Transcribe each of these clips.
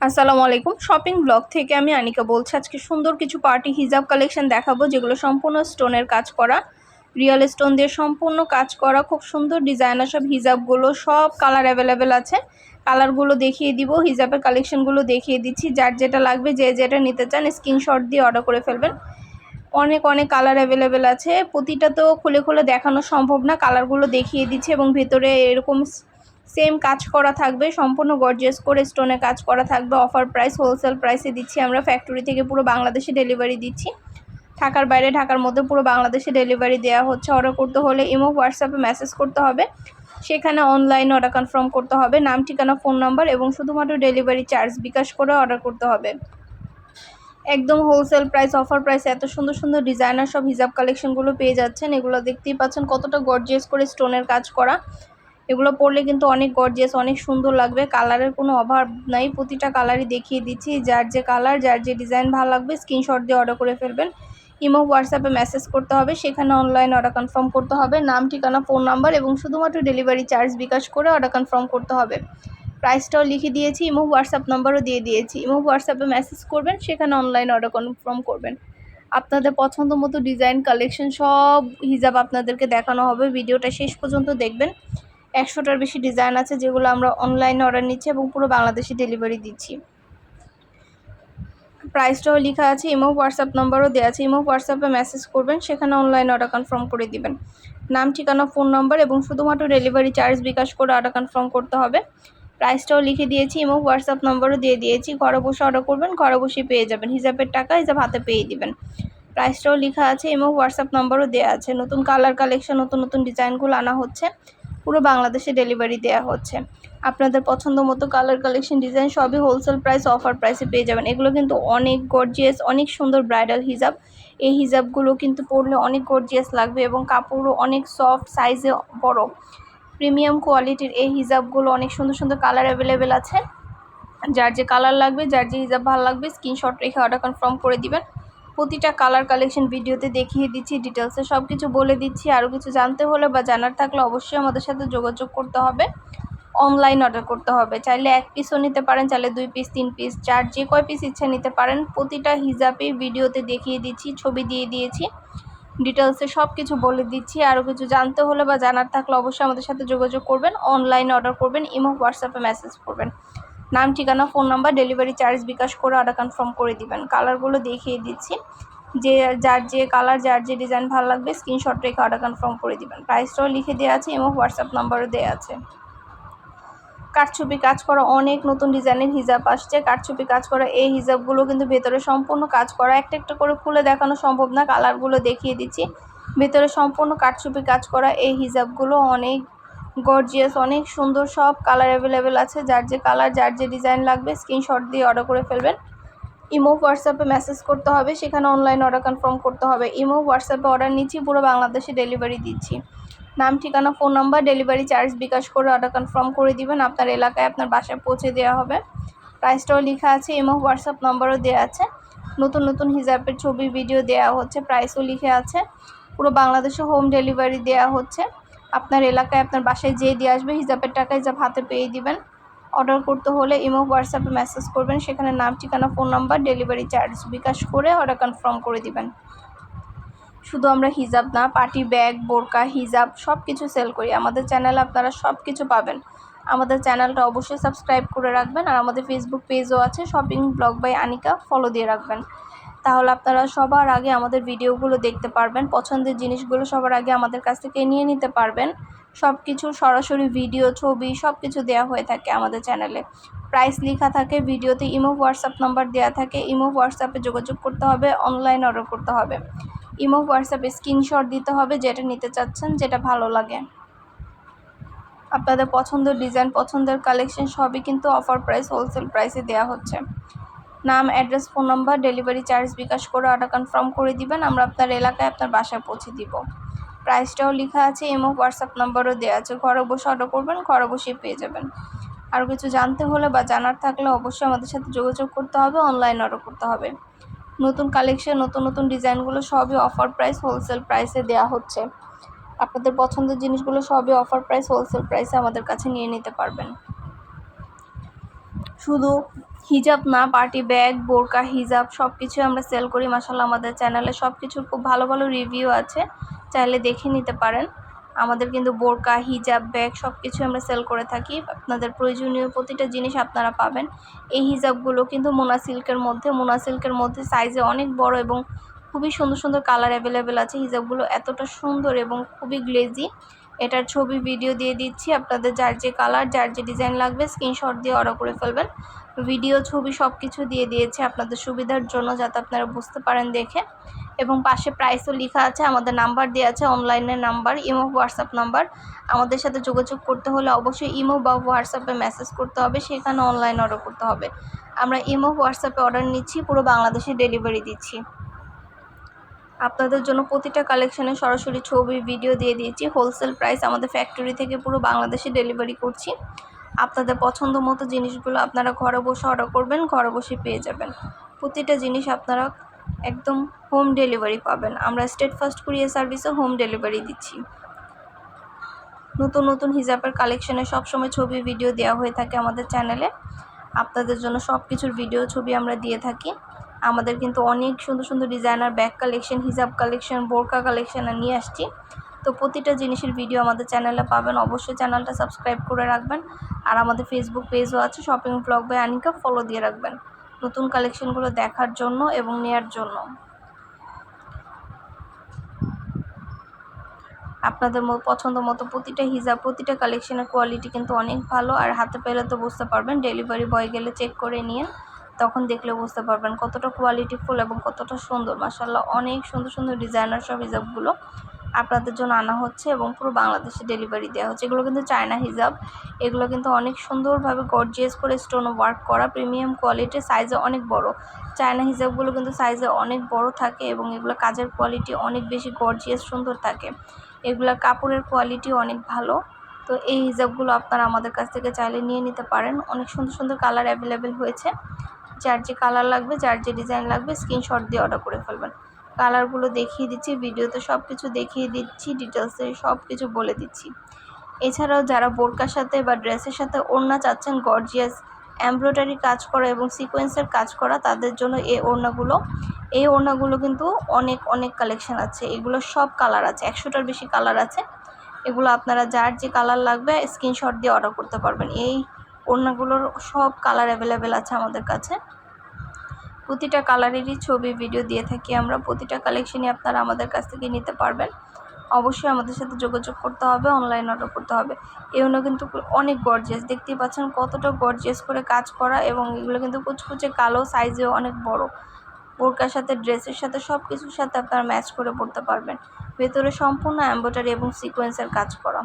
আসসালামু আলাইকুম। Shopping blog থেকে আমি আনিকা বলছি, আজকে সুন্দর কিছু পার্টি হিজাব কালেকশন দেখাবো, যেগুলো সম্পূর্ণ স্টোনের কাজ করা, রিয়েল স্টোন দিয়ে সম্পূর্ণ কাজ করা, খুব সুন্দর ডিজাইনার সব হিজাবগুলো, সব কালার অ্যাভেলেবেল আছে। কালারগুলো দেখিয়ে দিব, হিজাবের কালেকশনগুলো দেখিয়ে দিচ্ছি, যার যেটা লাগবে, যে যেটা নিতে চান, স্ক্রিনশট দিয়ে অর্ডার করে ফেলবেন। অনেক অনেক কালার অ্যাভেলেবেল আছে, প্রতিটা তো খুলে খুলে দেখানো সম্ভব না, কালারগুলো দেখিয়ে দিচ্ছি এবং ভেতরে এরকম সেম কাজ করা থাকবে, সম্পূর্ণ গর্জিয়াস করে স্টোনে কাজ করা থাকবে অফার প্রাইস হোলসেল প্রাইসে দিচ্ছি আমরা ফ্যাক্টরি থেকে পুরো বাংলাদেশে ডেলিভারি দিচ্ছি। ঢাকার বাইরে, ঢাকার মধ্যে পুরো বাংলাদেশে ডেলিভারি দেওয়া হচ্ছে অর্ডার করতে হলে ইমো হোয়াটসঅ্যাপে মেসেজ করতে হবে। সেখানে অনলাইনে অর্ডার কনফার্ম করতে হবে, নাম, ঠিকানা ফোন নাম্বার এবং শুধুমাত্র ডেলিভারি চার্জ বিকাশ করে অর্ডার করতে হবে। একদম হোলসেল প্রাইস অফার প্রাইস এত সুন্দর সুন্দর ডিজাইনার সব হিজাব কালেকশনগুলো পেয়ে যাচ্ছেন। এগুলো দেখতেই পাচ্ছেন কতটা গর্জিয়াস করে স্টোনের কাজ করা। এগুলো পরলে কিন্তু অনেক গর্জিয়াস অনেক সুন্দর লাগবে। কালারের কোনো অভাব নাই। প্রতিটা কালারই দেখিয়ে দিচ্ছি। যার যে কালার যার যে ডিজাইন ভালো লাগবে স্ক্রিনশট দিয়ে অর্ডার করে ফেলবেন। ইমো হোয়াটসঅ্যাপে মেসেজ করতে হবে। সেখানে অনলাইন অর্ডার কনফার্ম করতে হবে। নাম, ঠিকানা ফোন নাম্বার এবং শুধুমাত্র ডেলিভারি চার্জ বিকাশ করে অর্ডার কনফার্ম করতে হবে। প্রাইসটাও লিখে দিয়েছি। ইমো হোয়াটসঅ্যাপ নাম্বারও দিয়ে দিয়েছি। ইমো হোয়াটসঅ্যাপে মেসেজ করবেন। সেখানে অনলাইন অর্ডার কনফার্ম করবেন। আপনাদের পছন্দ মতো ডিজাইন কালেকশন সব হিজাব আপনাদেরকে দেখানো হবে। ভিডিওটা শেষ পর্যন্ত দেখবেন। একশোটার বেশি ডিজাইন আছে যেগুলো আমরা অনলাইনে অর্ডার নিচ্ছি এবং পুরো বাংলাদেশে ডেলিভারি দিচ্ছি। প্রাইসটাও লেখা আছে ইমো হোয়াটসঅ্যাপ নাম্বারও দেওয়া আছে। ইমো হোয়াটসঅ্যাপে মেসেজ করবেন, সেখানে অনলাইনে অর্ডার কনফার্ম করে দিবেন। নাম, ঠিকানা ফোন নাম্বার এবং শুধুমাত্র ডেলিভারি চার্জ বিকাশ করে অর্ডার কনফার্ম করতে হবে। প্রাইসটাও লিখে দিয়েছি এবং হোয়াটসঅ্যাপ নাম্বারও দিয়ে দিয়েছি। ঘরে বসে অর্ডার করবেন, ঘরে বসে পেয়ে যাবেন। হিসাবের টাকা হিসাব হাতে পেয়ে দিবেন। প্রাইসটাও লেখা আছে এবং হোয়াটসঅ্যাপ নাম্বারও দেওয়া আছে। নতুন কালার কালেকশন নতুন নতুন ডিজাইনগুলো আনা হচ্ছে। পুরো বাংলাদেশে ডেলিভারি দেওয়া হচ্ছে। আপনাদের পছন্দ মতো কালার কালেকশন ডিজাইন সবই হোলসেল প্রাইস অফার প্রাইসে পেয়ে যাবেন। এগুলো কিন্তু অনেক গর্জিয়াস অনেক সুন্দর ব্রাইডাল হিজাব। এই হিজাবগুলো কিন্তু পরলে অনেক গর্জিয়াস লাগবে এবং কাপড়ও অনেক সফট সাইজে বড়। প্রিমিয়াম কোয়ালিটির এই হিজাবগুলো অনেক সুন্দর সুন্দর কালার অ্যাভেলেবেল আছে। যার যে কালার লাগবে, যার যে হিজাব ভালো লাগবে স্ক্রিনশট রেখে অর্ডার কনফার্ম করে দিবেন। প্রতিটা কালার কালেকশন ভিডিওতে দেখিয়ে দিচ্ছি ডিটেলসে সব কিছু বলে দিচ্ছি। আরও কিছু জানতে হলে বা জানার থাকলে অবশ্যই আমাদের সাথে যোগাযোগ করতে হবে। অনলাইন অর্ডার করতে হবে। চাইলে এক পিসও নিতে পারেন, চাইলে দুই পিস তিন পিস চার, যে কয় পিস ইচ্ছা নিতে পারেন। প্রতিটা হিজাবে ভিডিওতে দেখিয়ে দিচ্ছি, ছবি দিয়ে দিয়েছি। ডিটেলসে সব কিছু বলে দিচ্ছি। আরও কিছু জানতে হলে বা জানার থাকলে অবশ্যই আমাদের সাথে যোগাযোগ করবেন। অনলাইনে অর্ডার করবেন ইমো হোয়াটসঅ্যাপে মেসেজ করবেন। নাম, ঠিকানা, phone number, delivery charge bKash করে অর্ডার কনফার্ম করে দিবেন। কালারগুলো দেখিয়ে দিচ্ছি। যে, যার যে কালার যার যে ডিজাইন ভালো লাগবে স্ক্রিনশট রেখে অর্ডার কনফার্ম করে দিবেন। প্রাইসটাও লিখে দেওয়া আছে এবং হোয়াটসঅ্যাপ নাম্বারও দেওয়া আছে। কাঠছুপি কাজ করা অনেক নতুন ডিজাইনের হিজাব আসছে। কাঠছুপি কাজ করা এই হিজাবগুলো কিন্তু ভেতরে সম্পূর্ণ কাজ করা। একটা একটা করে খুলে দেখানো সম্ভব না। কালারগুলো দেখিয়ে দিচ্ছি। ভেতরে সম্পূর্ণ কাঠছুপি কাজ করা এই হিজাবগুলো অনেক গর্জিয়াস অনেক সুন্দর সব কালার অ্যাভেলেবেল আছে। যার যে কালার যার যে ডিজাইন লাগবে স্ক্রিনশট দিয়ে অর্ডার করে ফেলবেন। ইমো হোয়াটসঅ্যাপে মেসেজ করতে হবে, সেখানে অনলাইন অর্ডার কনফার্ম করতে হবে। ইমো হোয়াটসঅ্যাপে অর্ডার নিচ্ছি, পুরো বাংলাদেশে ডেলিভারি দিচ্ছি। নাম, ঠিকানা phone number delivery charge bKash করে অর্ডার কনফার্ম করে দিবেন। আপনার এলাকায় আপনার বাসায় পৌঁছে দেওয়া হবে। প্রাইসটাও লেখা আছে ইমো হোয়াটসঅ্যাপ নাম্বারও দেওয়া আছে। নতুন নতুন হিজাবের ছবি ভিডিও দেওয়া হচ্ছে প্রাইসও লিখে আছে। পুরো বাংলাদেশে হোম ডেলিভারি দেওয়া হচ্ছে। আপনার এলাকায় আপনার বাসায় যেয়ে দিয়ে আসবে হিজাবের টাকা হিজাব হাতে পেয়ে দিবেন। অর্ডার করতে হলে ইমো হোয়াটসঅ্যাপে মেসেজ করবেন, সেখানে নাম, ঠিকানা phone number delivery charge bKash করে অর্ডার কনফার্ম করে দিবেন। শুধু আমরা হিজাব না পার্টি ব্যাগ, বোরকা হিজাব সব কিছু সেল করি। আমাদের চ্যানেলে আপনারা সব কিছু পাবেন। আমাদের চ্যানেলটা অবশ্যই সাবস্ক্রাইব করে রাখবেন, আর আমাদের ফেসবুক পেজও আছে shopping blog by Anika follow দিয়ে রাখবেন। তাহলে আপনারা সবার আগে আমাদের ভিডিওগুলো দেখতে পারবেন, পছন্দের জিনিসগুলো সবার আগে আমাদের কাছ থেকে নিয়ে নিতে পারবেন। সব কিছু সরাসরি ভিডিও, ছবি সব কিছু দেওয়া হয়ে থাকে আমাদের চ্যানেলে। প্রাইস লেখা থাকে, ভিডিওতে ইমো, হোয়াটসঅ্যাপ নাম্বার দেওয়া থাকে। ইমো, হোয়াটসঅ্যাপে যোগাযোগ করতে হবে, অনলাইন অর্ডার করতে হবে। ইমো, হোয়াটসঅ্যাপে স্ক্রিনশট দিতে হবে যেটা নিতে চাচ্ছেন, যেটা ভালো লাগে। আপনাদের পছন্দের ডিজাইন, পছন্দের কালেকশন সবই কিন্তু অফার প্রাইস, হোলসেল প্রাইসে দেওয়া হচ্ছে। নাম, address, phone number, delivery charge bKash করে অর্ডার কনফার্ম করে দিবেন, আমরা আপনার এলাকায় আপনার বাসায় পৌঁছে দিব। প্রাইসটাও লেখা আছে এবং হোয়াটসঅ্যাপ নাম্বারও দেওয়া আছে। ঘরে বসে অর্ডার করবেন, ঘরে বসেই পেয়ে যাবেন। আরও কিছু জানতে হলে বা জানার থাকলে অবশ্যই আমাদের সাথে যোগাযোগ করতে হবে অনলাইন অর্ডার করতে হবে। নতুন কালেকশন নতুন নতুন ডিজাইনগুলো সবই অফার প্রাইস হোলসেল প্রাইসে দেওয়া হচ্ছে। আপনাদের পছন্দের জিনিসগুলো সবই অফার প্রাইস হোলসেল প্রাইসে আমাদের কাছে নিয়ে নিতে পারবেন। শুধু হিজাব না, পার্টি ব্যাগ, বোরকা, হিজাব সব কিছুই আমরা সেল করি মাসাল্লাহ আমাদের চ্যানেলে সব কিছুর খুব ভালো ভালো রিভিউ আছে, চাইলে দেখে নিতে পারেন। আমাদের কিন্তু বোরকা, হিজাব, ব্যাগ সব কিছু আমরা সেল করে থাকি। আপনাদের প্রয়োজনীয় প্রতিটা জিনিস আপনারা পাবেন। এই হিজাবগুলো কিন্তু মোনা সিল্কের মধ্যে, মোনা সিল্কের মধ্যে সাইজে অনেক বড় এবং খুবই সুন্দর সুন্দর কালার অ্যাভেলেবেল আছে। হিজাবগুলো এতটা সুন্দর এবং খুবই গ্লেজি এটার ছবি ভিডিও দিয়ে দিচ্ছি। আপনাদের যার যে কালার যার যে ডিজাইন লাগবে স্ক্রিনশট দিয়ে অর্ডার করে ফেলবেন। ভিডিও ছবি সব কিছু দিয়ে দিয়েছে আপনাদের সুবিধার জন্য যাতে আপনারা বুঝতে পারেন, দেখে। এবং পাশে প্রাইসও লেখা আছে, আমাদের নাম্বার দেওয়া আছে অনলাইনের নাম্বার ইমো হোয়াটসঅ্যাপ নাম্বার আমাদের সাথে যোগাযোগ করতে হলে অবশ্যই ইমো বা হোয়াটসঅ্যাপে মেসেজ করতে হবে, সেখানে অনলাইন অর্ডার করতে হবে। আমরা ইমো হোয়াটসঅ্যাপে অর্ডার নিচ্ছি, পুরো বাংলাদেশে ডেলিভারি দিচ্ছি। আপনাদের জন্য প্রতিটা কালেকশনে সরাসরি ছবি ভিডিও দিয়ে দিয়েছি। হোলসেল প্রাইস আমাদের ফ্যাক্টরি থেকে পুরো বাংলাদেশে ডেলিভারি করছি। আপনাদের পছন্দ মতো জিনিসগুলো আপনারা ঘরে বসে অর্ডার করবেন, ঘরে বসে পেয়ে যাবেন। প্রতিটা জিনিস আপনারা একদম হোম ডেলিভারি পাবেন। আমরা স্টেট ফার্স্ট কুরিয়ার সার্ভিসে হোম ডেলিভারি দিচ্ছি। নতুন নতুন হিজাবের কালেকশনে সবসময় ছবি ভিডিও দেওয়া হয়ে থাকে আমাদের চ্যানেলে আপনাদের জন্য সব কিছুর ভিডিও ছবি আমরা দিয়ে থাকি। আমাদের কিন্তু অনেক সুন্দর সুন্দর ডিজাইনার ব্যাগ কালেকশন হিজাব কালেকশন বোরকা কালেকশন নিয়ে আসছি। তো প্রতিটা জিনিসের ভিডিও আমাদের চ্যানেলে পাবেন। অবশ্যই চ্যানেলটা সাবস্ক্রাইব করে রাখবেন। আর আমাদের ফেসবুক পেজও আছে shopping blog by Anika follow দিয়ে রাখবেন। নতুন কালেকশনগুলো দেখার জন্য এবং নেয়ার জন্য। আপনাদের পছন্দ মতো প্রতিটা হিজাব প্রতিটা কালেকশনের কোয়ালিটি কিন্তু অনেক ভালো। আর হাতে পেলে তো বুঝতে পারবেন ডেলিভারি বয় গেলে চেক করে নিয়ে তখন দেখলে বুঝতে পারবেন কতটা কোয়ালিটিফুল এবং কতটা সুন্দর। মাসাল্লাহ অনেক সুন্দর সুন্দর ডিজাইনার সব হিজাবগুলো আপনাদের জন্য আনা হচ্ছে এবং পুরো বাংলাদেশে ডেলিভারি দেওয়া হচ্ছে। এগুলো কিন্তু চায়না হিজাব। এগুলো কিন্তু অনেক সুন্দরভাবে গর্জিয়াস করে স্টোন ওয়ার্ক করা প্রিমিয়াম কোয়ালিটির সাইজে অনেক বড়। চায়না হিজাবগুলো কিন্তু সাইজে অনেক বড় থাকে এবং এগুলো কাজের কোয়ালিটি অনেক বেশি গর্জিয়াস সুন্দর থাকে। এগুলো কাপড়ের কোয়ালিটি অনেক ভালো। তো এই হিজাবগুলো আপনারা আমাদের কাছ থেকে চাইলে নিয়ে নিতে পারেন। অনেক সুন্দর সুন্দর কালার অ্যাভেলেবেল হয়েছে। যার যে কালার লাগবে, যার যে ডিজাইন লাগবে স্ক্রিনশট দিয়ে অর্ডার করে ফেলবেন। কালারগুলো দেখিয়ে দিচ্ছি ভিডিওতে সব কিছু দেখিয়ে দিচ্ছি ডিটেলসে সব কিছু বলে দিচ্ছি। এছাড়াও যারা বোরকার সাথে বা ড্রেসের সাথে ওড়না চাচ্ছেন গর্জিয়াস এমব্রয়ডারি কাজ করা এবং সিকোয়েন্সের কাজ করা, তাদের জন্য এই ওড়নাগুলো এই ওড়নাগুলো কিন্তু অনেক অনেক কালেকশান আছে। এগুলো সব কালার আছে, একশোটার বেশি কালার আছে। এগুলো আপনারা যার যে কালার লাগবে স্ক্রিনশট দিয়ে অর্ডার করতে পারবেন। এই ওড়নাগুলোর সব কালার অ্যাভেলেবেল আছে আমাদের কাছে। প্রতিটা কালারেরই ছবি ভিডিও দিয়ে থাকি আমরা। প্রতিটা কালেকশনই আপনারা আমাদের কাছ থেকে নিতে পারবেন। অবশ্যই আমাদের সাথে যোগাযোগ করতে হবে অনলাইন অর্ডার করতে হবে। এগুলো কিন্তু অনেক গর্জিয়াস দেখতেই পাচ্ছেন কতটা গর্জিয়াস করে কাজ করা এবং এগুলো কিন্তু কুচকুচে কালো সাইজেও অনেক বড়। বোরকার সাথে, ড্রেসের সাথে সব কিছুর সাথে আপনারা ম্যাচ করে পড়তে পারবেন। ভেতরে সম্পূর্ণ অ্যাম্বোটারি এবং সিকোয়েন্সের কাজ করা।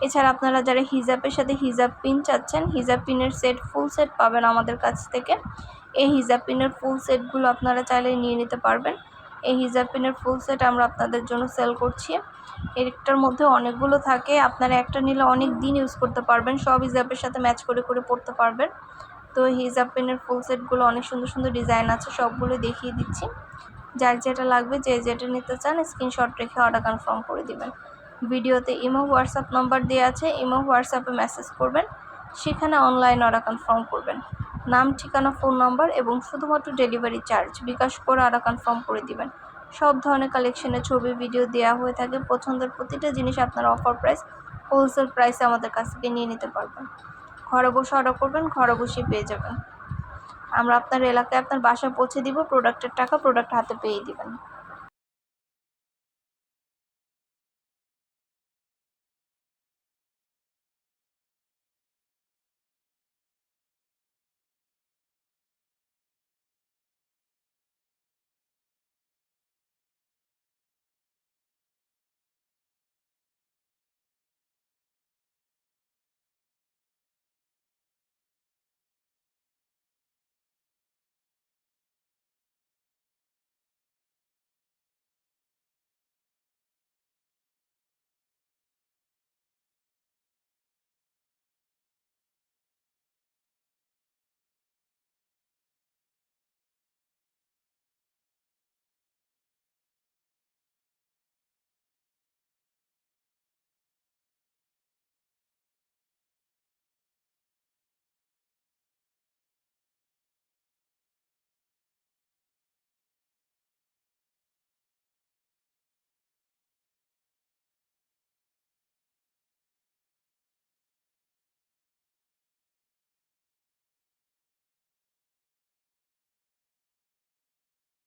এছাড়া আপনারা যারা হিজাবের সাথে হিজাব পিন চাচ্ছেন, হিজাব পিনের সেট ফুল সেট পাবেন আমাদের কাছ থেকে। এই হিজাব পিনের ফুল সেটগুলো আপনারা চাইলে নিয়ে নিতে পারবেন। এই হিজাব পিনের ফুল সেট আমরা আপনাদের জন্য সেল করছি। একটার মধ্যে অনেকগুলো থাকে। আপনারা একটা নিলে অনেক দিন ইউজ করতে পারবেন। সব হিজাবের সাথে ম্যাচ করে করে পড়তে পারবেন। তো হিজাব পেনের ফুল সেটগুলো অনেক সুন্দর সুন্দর ডিজাইন আছে। সবগুলো দেখিয়ে দিচ্ছি। যার যেটা লাগবে, যে যেটা নিতে চান স্ক্রিনশট রেখে অর্ডার কনফার্ম করে দিবেন। ভিডিওতে ইমো, হোয়াটসঅ্যাপ নম্বর দেওয়া আছে, ইমো, হোয়াটসঅ্যাপে মেসেজ করবেন। সেখানে অনলাইন অর্ডার কনফার্ম করবেন। নাম, ঠিকানা ফোন নাম্বার এবং শুধুমাত্র ডেলিভারি চার্জ বিকাশ করে অর্ডার কনফার্ম করে দিবেন। সব ধরনের কালেকশনের ছবি ভিডিও দেওয়া হয়ে থাকে। পছন্দের প্রতিটা জিনিস আপনারা অফার প্রাইস হোলসেল প্রাইসে আমাদের কাছ থেকে নিয়ে নিতে পারবেন। ঘরে বসে অর্ডার করবেন, ঘরে বসে পেয়ে যাবেন। আমরা আপনার এলাকায় আপনার বাসায় পৌঁছে দিব প্রোডাক্টের টাকা প্রোডাক্ট হাতে পেয়ে দিবেন।